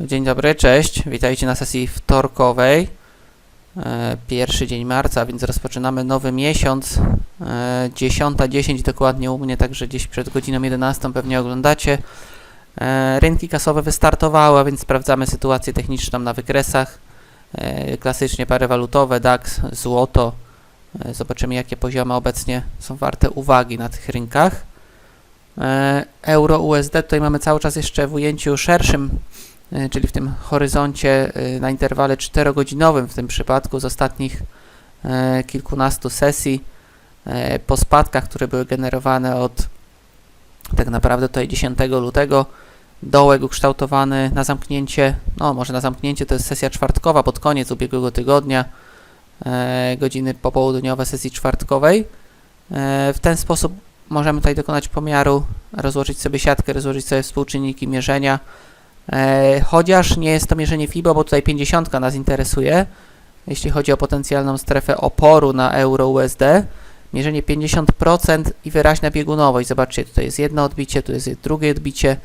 Dzień dobry, cześć. Witajcie na sesji wtorkowej. E, Pierwszy dzień marca, więc rozpoczynamy nowy miesiąc. E, 10.10 dokładnie u mnie, także gdzieś przed godziną 11 pewnie oglądacie. E, Rynki kasowe wystartowały, a więc sprawdzamy sytuację techniczną na wykresach. Klasycznie pary walutowe, DAX, złoto. Zobaczymy jakie poziomy obecnie są warte uwagi na tych rynkach. Euro USD tutaj mamy cały czas jeszcze w ujęciu szerszym czyli w tym horyzoncie e, na interwale 4-godzinowym w tym przypadku z ostatnich e, kilkunastu sesji e, po spadkach, które były generowane od tak naprawdę tutaj 10 lutego dołek ukształtowany na zamknięcie, no może na zamknięcie to jest sesja czwartkowa pod koniec ubiegłego tygodnia e, godziny popołudniowe sesji czwartkowej. E, w ten sposób możemy tutaj dokonać pomiaru, rozłożyć sobie siatkę, rozłożyć sobie współczynniki mierzenia E, chociaż nie jest to mierzenie FIBO, bo tutaj 50 nas interesuje, jeśli chodzi o potencjalną strefę oporu na euro USD. Mierzenie 50% i wyraźna biegunowość. Zobaczcie, tutaj jest jedno odbicie, tu jest drugie odbicie,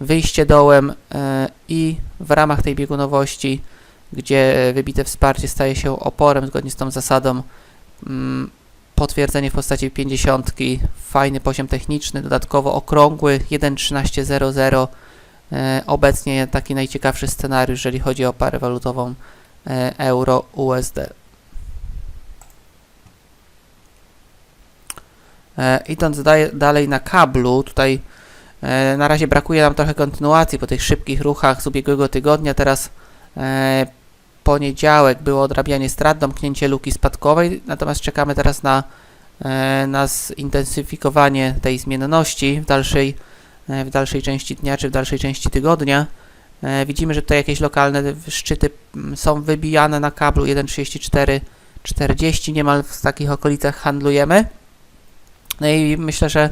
wyjście dołem e, i w ramach tej biegunowości, gdzie wybite wsparcie staje się oporem zgodnie z tą zasadą, mm, potwierdzenie w postaci 50, fajny poziom techniczny, dodatkowo okrągły 1.1300 E, Obecnie taki najciekawszy scenariusz, jeżeli chodzi o parę walutową e, euro-USD. E, Idąc dalej na kablu, tutaj e, na razie brakuje nam trochę kontynuacji po tych szybkich ruchach z ubiegłego tygodnia. Teraz e, poniedziałek było odrabianie strat, domknięcie luki spadkowej, natomiast czekamy teraz na, e, na zintensyfikowanie tej zmienności w dalszej e, w dalszej części dnia czy w dalszej części tygodnia. E, Widzimy, że tutaj jakieś lokalne szczyty mm, są wybijane na kablu 1.3440, niemal w takich okolicach handlujemy. No i myślę, że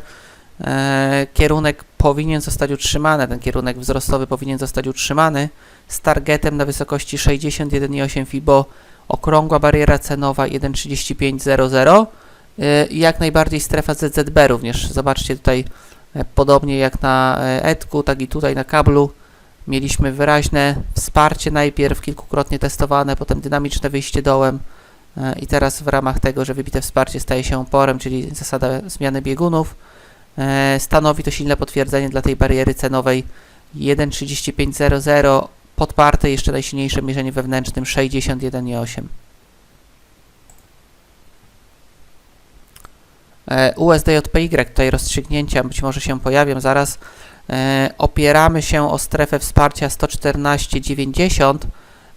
e, kierunek powinien zostać utrzymany, ten kierunek wzrostowy powinien zostać utrzymany z targetem na wysokości 61,8 FIBO, okrągła bariera cenowa 1.3500 e, i jak najbardziej strefa ZZB również. Zobaczcie tutaj E, Podobnie jak na e, Edku, tak i tutaj na kablu mieliśmy wyraźne wsparcie najpierw kilkukrotnie testowane, potem dynamiczne wyjście dołem e, i teraz w ramach tego, że wybite wsparcie staje się oporem, czyli zasada zmiany biegunów, e, stanowi to silne potwierdzenie dla tej bariery cenowej 1.3500 podparte jeszcze najsilniejsze mierzenie wewnętrznym 61,8. USDJPY, tutaj rozstrzygnięcia być może się pojawią zaraz. E, Opieramy się o strefę wsparcia 114,90.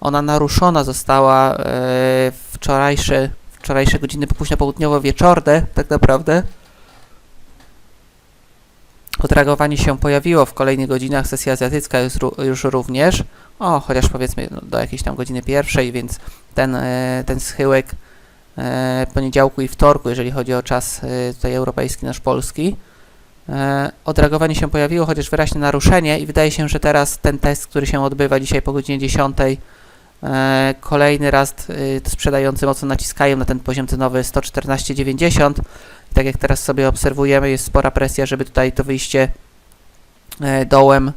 Ona naruszona została e, wczorajsze, wczorajsze godziny późno południowo-wieczorne, tak naprawdę. Odreagowanie się pojawiło w kolejnych godzinach, sesja azjatycka już, już również. O, chociaż powiedzmy no, do jakiejś tam godziny pierwszej, więc ten, e, ten schyłek e, poniedziałku i wtorku, jeżeli chodzi o czas e, tutaj europejski, nasz polski. E, odreagowanie się pojawiło, chociaż wyraźne naruszenie i wydaje się, że teraz ten test, który się odbywa dzisiaj po godzinie 10, e, kolejny raz e, sprzedający mocno naciskają na ten poziom cenowy 114,90 i tak jak teraz sobie obserwujemy, jest spora presja, żeby tutaj to wyjście e, dołem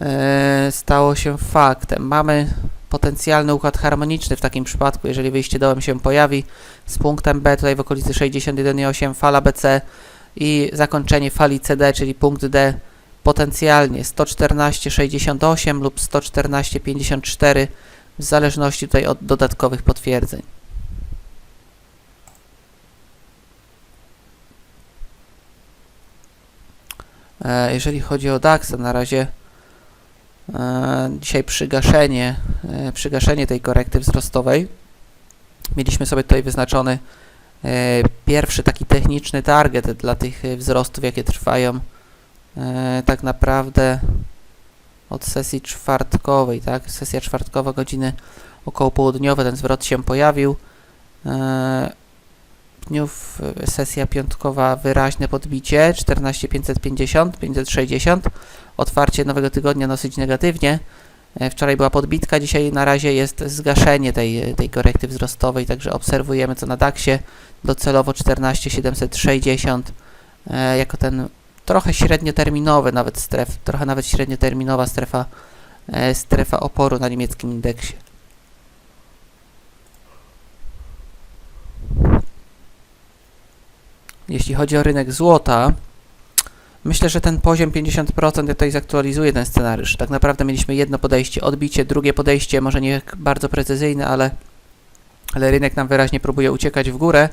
e, stało się faktem. Mamy potencjalny układ harmoniczny w takim przypadku, jeżeli wyjście dołem się pojawi z punktem B tutaj w okolicy 61,8 fala BC i zakończenie fali CD, czyli punkt D potencjalnie 114,68 lub 114,54 w zależności tutaj od dodatkowych potwierdzeń. E, Jeżeli chodzi o DAX, na razie dzisiaj przygaszenie, e, przygaszenie tej korekty wzrostowej. Mieliśmy sobie tutaj wyznaczony e, pierwszy taki techniczny target dla tych e, wzrostów, jakie trwają e, tak naprawdę od sesji czwartkowej, tak? Sesja czwartkowa, godziny około południowe, ten zwrot się pojawił. W, sesja piątkowa wyraźne podbicie 14550, 560. Otwarcie nowego tygodnia dosyć negatywnie. E, Wczoraj była podbitka, dzisiaj na razie jest zgaszenie tej, tej korekty wzrostowej, także obserwujemy co na DAXie docelowo 14760 e, jako ten trochę średnioterminowy nawet stref, trochę nawet średnioterminowa strefa e, strefa oporu na niemieckim indeksie. Jeśli chodzi o rynek złota, myślę, że ten poziom 50% ja tutaj zaktualizuję ten scenariusz. Tak naprawdę mieliśmy jedno podejście, odbicie, drugie podejście, może nie bardzo precyzyjne, ale, ale rynek nam wyraźnie próbuje uciekać w górę,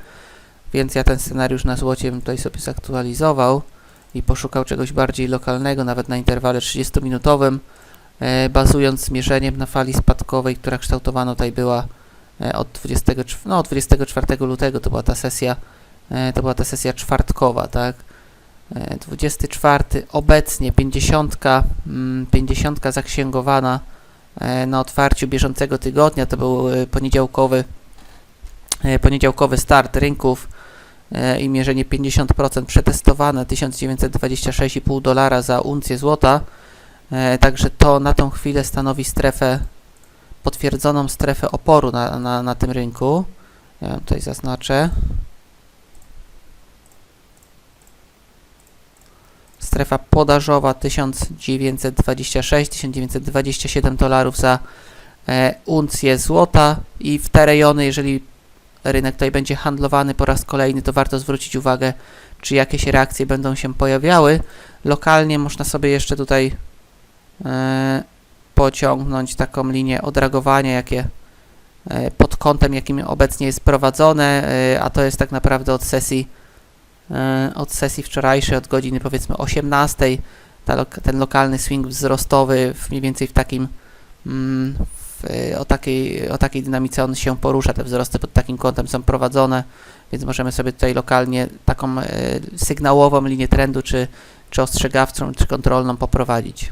więc ja ten scenariusz na złocie bym tutaj sobie zaktualizował i poszukał czegoś bardziej lokalnego, nawet na interwale 30-minutowym, e, bazując zmierzeniem na fali spadkowej, która kształtowana tutaj była e, od, 20, no, od 24 lutego, to była ta sesja, to była ta sesja czwartkowa, tak? E, 24, obecnie 50, mm, 50 zaksięgowana e, na otwarciu bieżącego tygodnia, to był e, poniedziałkowy, e, poniedziałkowy start rynków e, i mierzenie 50% przetestowane 1926,5 dolara za uncję złota. E, Także to na tą chwilę stanowi strefę, potwierdzoną strefę oporu na, na, na tym rynku. Ja tutaj zaznaczę. Strefa podażowa 1926-1927 dolarów za e, uncję złota i w te rejony, jeżeli rynek tutaj będzie handlowany po raz kolejny, to warto zwrócić uwagę, czy jakieś reakcje będą się pojawiały. Lokalnie można sobie jeszcze tutaj e, pociągnąć taką linię odragowania, jakie e, pod kątem, jakim obecnie jest prowadzone, e, a to jest tak naprawdę od sesji od sesji wczorajszej, od godziny powiedzmy 18, ta ten lokalny swing wzrostowy w, mniej więcej w takim mm, w, e, o, takiej, o takiej dynamice on się porusza, te wzrosty pod takim kątem są prowadzone, więc możemy sobie tutaj lokalnie taką e, sygnałową linię trendu, czy, czy ostrzegawczą, czy kontrolną poprowadzić.